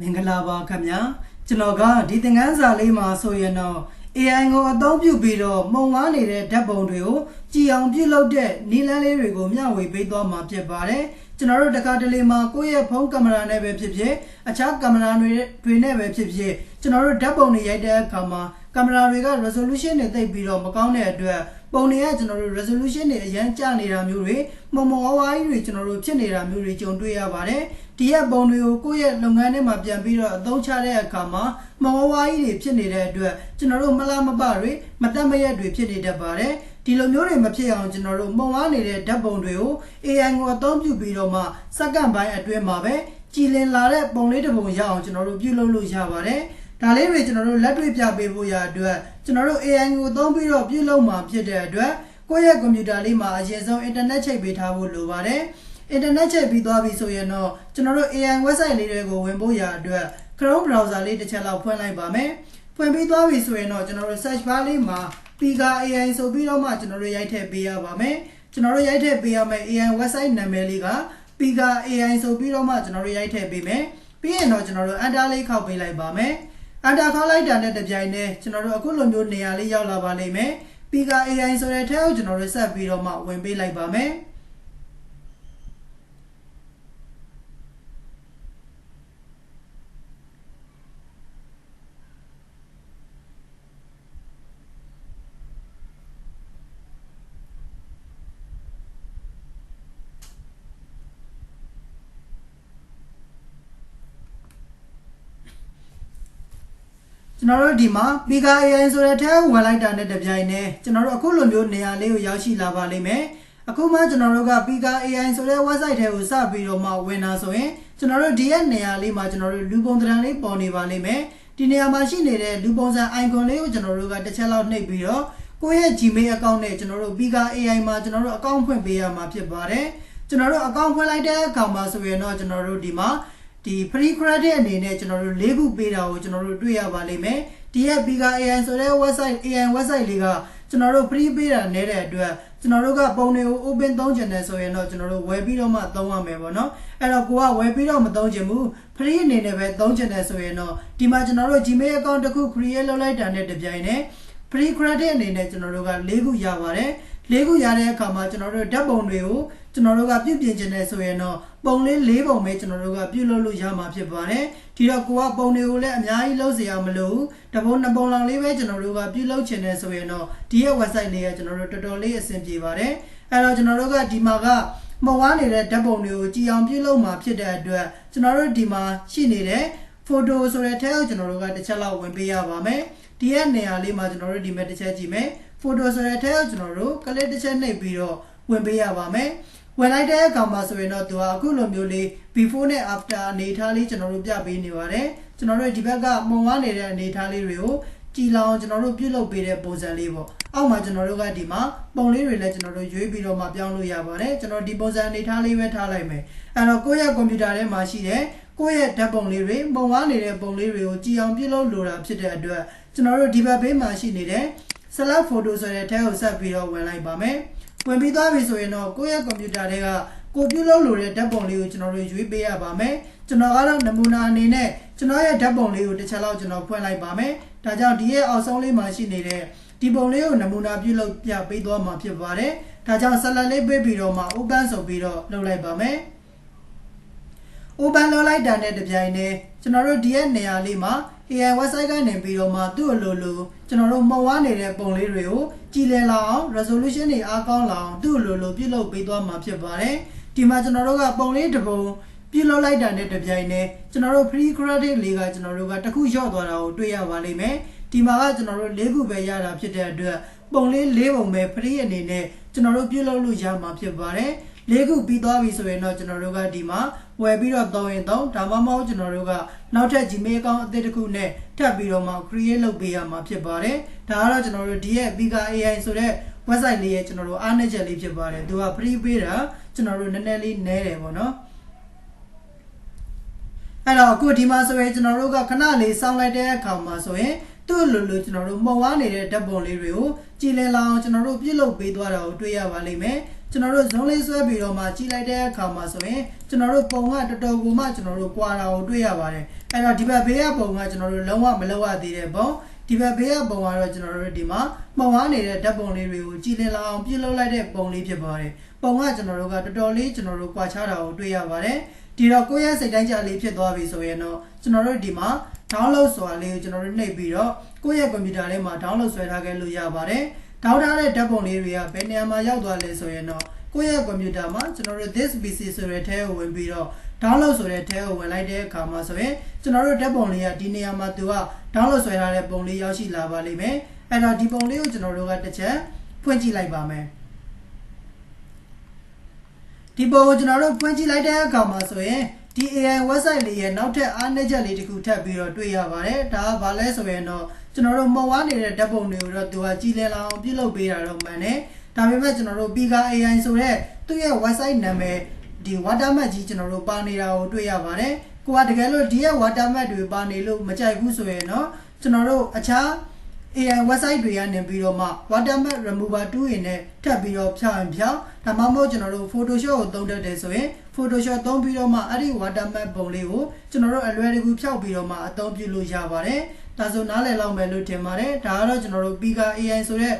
မင်္ဂလာပါခင်ဗျာကျွန်တော်ကဒီသင်ခန်းစာလေးမှာဆိုရင်တော့ AI ကိုအသုံးပြုပြီးတော့မှုံဝါနေတဲ့ဓာတ်ပုံတွေကိုကြည်အောင်ပြုလုပ်တဲ့နည်းလမ်းလေးတွေကိုမျှဝေပေးသွားမှာဖြစ်ပါတယ် ကျွန်တော်တို့တခါတလေမှာကိုယ့်ရဲ့ဖုန်းကင်မရာနဲ့ပဲဖြစ်ဖြစ်အခြားကင်မရာတွေတွေနဲ့ပဲဖြစ်ဖြစ်ကျွန်တော်တို့ဓာတ်ပုံတွေရိုက်တဲ့အခါမှာကင်မရာတွေက resolution တွေသိပ်ပြီးတော့မကောင်းတဲ့အတွက်ပုံတွေကကျွန်တော်တို့ resolution တွေအရန်ကျနေတာမျိုးတွေမမောဝါးကြီးတွေကျွန်တော်တို့ဖြစ်နေတာမျိုးတွေကြုံတွေ့ရပါတယ်ဒီရဲ့ပုံတွေကိုကိုယ့်ရဲ့လုပ်ငန်းထဲမှာပြန်ပြီးတော့အသုံးချတဲ့အခါမှာမမောဝါးကြီးတွေဖြစ်နေတဲ့အတွက်ကျွန်တော်တို့မလားမပတွေမတက်မရက်တွေဖြစ်နေတတ်ပါတယ် ဒီလိုမျိုးတွေမဖြစ်အောင်ကျွန်တော်တို့မှုံဝါးနေတဲ့ဓာတ်ပုံတွေကို AI ကိုအသုံးပြုပြီးတော့မှစက္ကန့်ပိုင်းအတွင်းမှာပဲကြည်လင်လာတဲ့ပုံလေးတစ်ပုံရအောင်ကျွန်တော်တို့ပြုလုပ်လို့ရပါတယ်ဒါလေးတွေကျွန်တော်တို့လက်တွေ့ပြပေးဖို့ရအတွက်ကျွန်တော်တို့ AI ကိုသုံးပြီးတော့ပြုလုပ်မှာဖြစ်တဲ့အတွက်ကိုယ့်ရဲ့ကွန်ပျူတာလေးမှာအရင်ဆုံး internet ချိတ်ပေးထားဖို့လိုပါတယ်။ internet ချိတ်ပြီးသွားပြီဆိုရင်တော့ကျွန်တော်တို့ AI website လေးတွေကိုဝင်ဖို့ရအတွက် Chrome browser လေးတစ်ချက်လောက်ဖွင့်လိုက်ပါမယ်။ ဖွင့်ပြီးသွားပြီဆိုရင်တော့ကျွန်တော်တို့ search bar လေးမှာ Pika AI ဆိုပြီးတော့မှကျွန်တော်တို့ရိုက်ထည့်ပေးရပါမယ်။ကျွန်တော်တို့ရိုက်ထည့်ပေးရမယ့် AI website နာမည်လေးက Pika AI ဆိုပြီးတော့မှကျွန်တော်တို့ရိုက်ထည့်ပေးမယ်။ပြီးရင်တော့ကျွန်တော်တို့ enter လေးခောက်ပေးလိုက်ပါမယ်။ enter ခောက်လိုက်တာနဲ့တပြိုင်တည်းကျွန်တော်တို့အခုလိုမျိုးနေရာလေးရောက်လာပါလိမ့်မယ်။ Pika AI ဆိုတဲ့ထဲကိုကျွန်တော်တို့ဆက်ပြီးတော့မှဝင်ပေးလိုက်ပါမယ်။ ကျွန်တော်တို့ဒီမှာ Pika AI ဆိုတဲ့ထဲဝင်လိုက်တာနဲ့တပြိုင်နက်ကျွန်တော်တို့အခုလိုမျိုးနေရာလေးကိုရောက်ရှိလာပါလိမ့်မယ်အခုမှကျွန်တော်တို့က Pika AI ဆိုတဲ့ website ထဲကိုစပြီးတော့မှဝင်လာဆိုရင်ကျွန်တော်တို့ဒီရဲ့နေရာလေးမှာကျွန်တော်တို့လူပုံသဏ္ဍာန်လေးပေါ်နေပါလိမ့်မယ်ဒီနေရာမှာရှိနေတဲ့လူပုံစံ icon လေးကိုကျွန်တော်တို့ကတစ်ချက်လောက်နှိပ်ပြီးတော့ကိုယ့်ရဲ့ Gmail account နဲ့ကျွန်တော်တို့ Pika AI မှာကျွန်တော်တို့ account ဖွင့်ပေးရမှာဖြစ်ပါတယ်ကျွန်တော်တို့ account ဖွင့်လိုက်တဲ့အခါမှာဆိုရင်တော့ကျွန်တော်တို့ဒီမှာ ဒီ free credit အနေနဲ့ကျွန်တော်တို့၄ခုပေးတာကိုကျွန်တော်တို့တွေ့ရပါလိမ့်မယ်ဒီရဲ့ Pika AI ဆိုတဲ့ website AI website လေးကကျွန်တော်တို့ free ပေးတာနေတဲ့အတွက်ကျွန်တော်တို့ကပုံတွေကို open သုံးချင်တယ်ဆိုရင်တော့ကျွန်တော်တို့ဝယ်ပြီးတော့မှသုံးရမယ်ပေါ့နော်အဲ့တော့ကိုကဝယ်ပြီးတော့မသုံးချင်ဘူး free အနေနဲ့ပဲသုံးချင်တယ်ဆိုရင်တော့ဒီမှာကျွန်တော်တို့ Gmail account တစ်ခု create လုပ်လိုက်တာနဲ့တပြိုင်နက် free credit အနေနဲ့ကျွန်တော်တို့က၄ခုရပါတယ်လေးခုရတဲ့အခါမှာကျွန်တော်တို့ဓာတ်ပုံတွေကိုကျွန်တော်တို့ကပြုပြင်ခြင်းနဲ့ဆိုရင်တော့ပုံလေး၄ပုံပဲကျွန်တော်တို့ကပြုလုပ်လို့ရမှာဖြစ်ပါတယ်ဒီတော့ကိုကပုံတွေကိုလည်းအများကြီးလုပ်เสียရမလို့တပုံနှစ်ပုံလောက်လေးပဲကျွန်တော်တို့ကပြုလုပ်ခြင်းနဲ့ဆိုရင်တော့ဒီရဲ့ website လေးကကျွန်တော်တို့တော်တော်လေးအဆင်ပြေပါတယ်အဲ့တော့ကျွန်တော်တို့ကဒီမှာကမဝါနေတဲ့ဓာတ်ပုံတွေကိုကြည်အောင်ပြုလုပ်မှာဖြစ်တဲ့အတွက်ကျွန်တော်တို့ဒီမှာရှိနေတဲ့ photo ဆိုတဲ့ထဲကိုကျွန်တော်တို့ကတစ်ချက်လောက်ဝင်ပေးရပါမယ်ဒီရဲ့နေရာလေးမှာကျွန်တော်တို့ဒီမဲ့တစ်ချက်ကြည့်မယ် photo ဆိုတဲ့ထဲကိုကျွန်တော်တို့ click တစ်ချက်နှိပ်ပြီးတော့ဝင်ပေးရပါမယ်ဝင်လိုက်တဲ့အခါမှာဆိုရင်တော့သူကအခုလိုမျိုးလေး before နဲ့ after အနေထားလေးကျွန်တော်တို့ပြပေးနေပါတယ်ကျွန်တော်တို့ဒီဘက်ကမှုံဝါနေတဲ့အနေထားလေးတွေကိုကြည်လောင်ကျွန်တော်တို့ပြုလုပ်ပေးတဲ့ပုံစံလေးပေါ့အောက်မှာကျွန်တော်တို့ကဒီမှာပုံလေးတွေလည်းကျွန်တော်တို့ရွေးပြီးတော့မှပြောင်းလို့ရပါတယ်ကျွန်တော်ဒီပုံစံအနေထားလေးပဲထားလိုက်မယ်အဲ့တော့ကိုယ့်ရဲ့ကွန်ပျူတာထဲမှာရှိတဲ့ ကိုယ့်ရဲ့ဓာတ်ပုံလေးတွေပုံဝါနေတဲ့ပုံလေးတွေကိုကြည်အောင်ပြုလုပ်လိုတာဖြစ်တဲ့အတွက်ကျွန်တော်တို့ဒီဘက်ဘေးမှာရှိနေတဲ့ select photo ဆိုတဲ့ထဲကိုဆက်ပြီးတော့ဝင်လိုက်ပါမယ်ဝင်ပြီးသွားပြီဆိုရင်တော့ကိုယ့်ရဲ့ကွန်ပျူတာတွေကကိုပြုလုပ်လိုတဲ့ဓာတ်ပုံလေးကိုကျွန်တော်တို့ရွေးပေးရပါမယ်ကျွန်တော်ကတော့နမူနာအနေနဲ့ကျွန်တော်ရဲ့ဓာတ်ပုံလေးကိုတစ်ချက်လောက်ကျွန်တော်ဖွင့်လိုက်ပါမယ်ဒါကြောင့်ဒီရဲ့အောက်ဆုံးလေးမှာရှိနေတဲ့ဒီပုံလေးကိုနမူနာပြုလုပ်ပြပေးသွားမှာဖြစ်ပါတယ်ဒါကြောင့်ဆက်လက်လေးပေးပြီးတော့မှ open ဆိုပြီးတော့လုပ်လိုက်ပါမယ် open လုပ်လိုက်တာနဲ့တပြိုင်တည်းကျွန်တော်တို့ဒီရဲ့နေရာလေးမှာ AI website ကနေပြီးတော့မှသူ့အလိုလိုကျွန်တော်တို့မှုံဝါနေတဲ့ပုံလေးတွေကိုကြည်လည်လာအောင် resolution တွေအားကောင်းလာအောင်သူ့အလိုလိုပြုလုပ်ပေးသွားမှာဖြစ်ပါတယ်ဒီမှာကျွန်တော်တို့ကပုံလေးတစ်ပုံပြုလုပ်လိုက်တာနဲ့တပြိုင်တည်းကျွန်တော်တို့ free credit လေးကကျွန်တော်တို့ကတစ်ခုလျှော့သွားတာကိုတွေ့ရပါလိမ့်မယ်ဒီမှာကကျွန်တော်တို့၄ခုပဲရတာဖြစ်တဲ့အတွက်ပုံလေး၄ပုံပဲ free အနေနဲ့ကျွန်တော်တို့ပြုလုပ်လို့ရမှာဖြစ်ပါတယ် လေးခုပြီးသွားပြီဆိုရင်တော့ကျွန်တော်တို့ကဒီမှာဝယ်ပြီးတော့သုံးရင်သုံးဒါမှမဟုတ်ကျွန်တော်တို့ကနောက်ထပ် Gmail account အသစ်တစ်ခုနဲ့ထပ်ပြီးတော့မှ create လုပ်ပေးရမှာဖြစ်ပါတယ်ဒါကတော့ကျွန်တော်တို့ဒီရဲ့ Pika AI ဆိုတဲ့ website လေးရဲ့ကျွန်တော်တို့အားနည်းချက်လေးဖြစ်ပါတယ်သူက free ပေးတာကျွန်တော်တို့နည်းနည်းလေးနည်းတယ်ပေါ့နော်အဲ့တော့အခုဒီမှာဆိုရင်ကျွန်တော်တို့ကခဏလေးစောင့်လိုက်တဲ့အခါမှာဆိုရင်သူ့လိုလိုကျွန်တော်တို့မှုံဝါနေတဲ့ဓာတ်ပုံလေးတွေကိုကြည်လင်လောင်ကျွန်တော်တို့ပြုတ်လုပ်ပေးသွားတာကိုတွေ့ရပါလိမ့်မယ် ကျွန်တော်တို့ဇုံးလေးဆွဲပြီးတော့မှကြီးလိုက်တဲ့အခါမှာဆိုရင်ကျွန်တော်တို့ပုံကတော်တော်ကိုမှကျွန်တော်တို့ကွာတာကိုတွေ့ရပါတယ်အဲ့တော့ဒီဘက်ဘေးကပုံကကျွန်တော်တို့လုံးဝမလောက်ရသေးတဲ့ပုံဒီဘက်ဘေးကပုံကတော့ကျွန်တော်တို့ဒီမှာပုံဝါနေတဲ့ဓာတ်ပုံလေးတွေကိုကြည်လင်လာအောင်ပြုလုပ်လိုက်တဲ့ပုံလေးဖြစ်ပါတယ်ပုံကကျွန်တော်တို့ကတော်တော်လေးကျွန်တော်တို့ကွာခြားတာကိုတွေ့ရပါတယ်ဒီတော့ကိုယ့်ရဲ့စိတ်တိုင်းကြလေးဖြစ်သွားပြီဆိုရင်တော့ကျွန်တော်တို့ဒီမှာ download ဆိုတာလေးကိုကျွန်တော်တို့နှိပ်ပြီးတော့ကိုယ့်ရဲ့ကွန်ပျူတာထဲမှာ download ဆွဲထားခဲ့လို့ရပါတယ်။ download ထားတဲ့ဓာတ်ပုံလေးတွေကဘယ်နေရာမှာရောက်သွားလဲဆိုရင်တော့ကိုယ့်ရဲ့ကွန်ပျူတာမှာကျွန်တော်တို့ this pc ဆိုတဲ့ထဲကိုဝင်ပြီးတော့ download ဆိုတဲ့ထဲကိုဝင်လိုက်တဲ့အခါမှာဆိုရင်ကျွန်တော်တို့ဓာတ်ပုံလေးကဒီနေရာမှာသူက download ဆွဲထားတဲ့ပုံလေးရောက်ရှိလာပါလိမ့်မယ်။အဲ့တော့ဒီပုံလေးကိုကျွန်တော်တို့ကတစ်ချက်ဖွင့်ကြည့်လိုက်ပါမယ်။ဒီပုံကိုကျွန်တော်တို့ဖွင့်ကြည့်လိုက်တဲ့အခါမှာဆိုရင် ဒီ AI website လေးရဲ့နောက်ထပ်အားနည်းချက်လေးတစ်ခုထပ်ပြီးတော့တွေ့ရပါတယ်။ဒါကဘာလဲဆိုရင်တော့ကျွန်တော်တို့မှုံဝါနေတဲ့ဓာတ်ပုံတွေကိုတော့သူကကြည်လင်လာအောင်ပြုလုပ်ပေးတာတော့မှန်တယ်။ဒါပေမဲ့ကျွန်တော်တို့ Pika AI ဆိုတဲ့သူ့ရဲ့ website နာမည်ဒီ watermark ကြီးကျွန်တော်တို့ပါနေတာကိုတွေ့ရပါတယ်။ကိုကတကယ်လို့ဒီရဲ့ watermark တွေပါနေလို့မကြိုက်ဘူးဆိုရင်တော့ကျွန်တော်တို့အခြား AI website တွေကနေပြီးတော့မှ watermark remover 2ရင်နဲ့ထပ်ပြီးတော့ဖြောင်းရင်ဖြောင်းဒါမှမဟုတ်ကျွန်တော်တို့ Photoshop ကိုသုံးတတ်တယ်ဆိုရင် Photoshop သုံးပြီးတော့မှအဲ့ဒီ watermark ပုံလေးကိုကျွန်တော်တို့အလွယ်တကူဖြောက်ပြီးတော့မှအသုံးပြုလို့ရပါတယ်ဒါဆိုနားလည်လောက်မယ်လို့ထင်ပါတယ်ဒါကတော့ကျွန်တော်တို့ Pika AI ဆိုတဲ့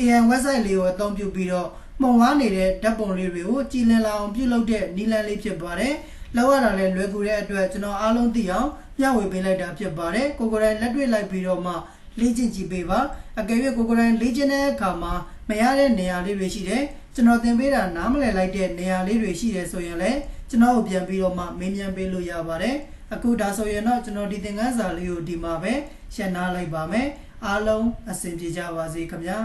AI website လေးကိုအသုံးပြုပြီးတော့မှုံဝါနေတဲ့ဓာတ်ပုံလေးတွေကိုကြည်လင်လာအောင်ပြုလုပ်တဲ့နည်းလမ်းလေးဖြစ်ပါတယ်လောက်ရတာလည်းလွယ်ကူတဲ့အတွက်ကျွန်တော်အားလုံးသိအောင်မျှဝေပေးလိုက်တာဖြစ်ပါတယ်ကိုကိုယ်တိုင်လက်တွေ့လိုက်ပြီးတော့မှ လေ့ကျင့်ကြည့်ပေးပါအကယ်၍ကိုကိုယ်တိုင်လေ့ကျင့်တဲ့အခါမှာမရတဲ့နေရာလေးတွေရှိတယ်ကျွန်တော်သင်ပေးတာနားမလည်လိုက်တဲ့နေရာလေးတွေရှိတယ်ဆိုရင်လည်းကျွန်တော်ကိုပြန်ပြီးတော့မှမေးမြန်းပေးလို့ရပါတယ်အခုဒါဆိုရင်တော့ကျွန်တော်ဒီသင်ခန်းစာလေးကိုဒီမှာပဲရှင်းနာလိုက်ပါမယ်အားလုံးအဆင်ပြေကြပါစေခင်ဗျာ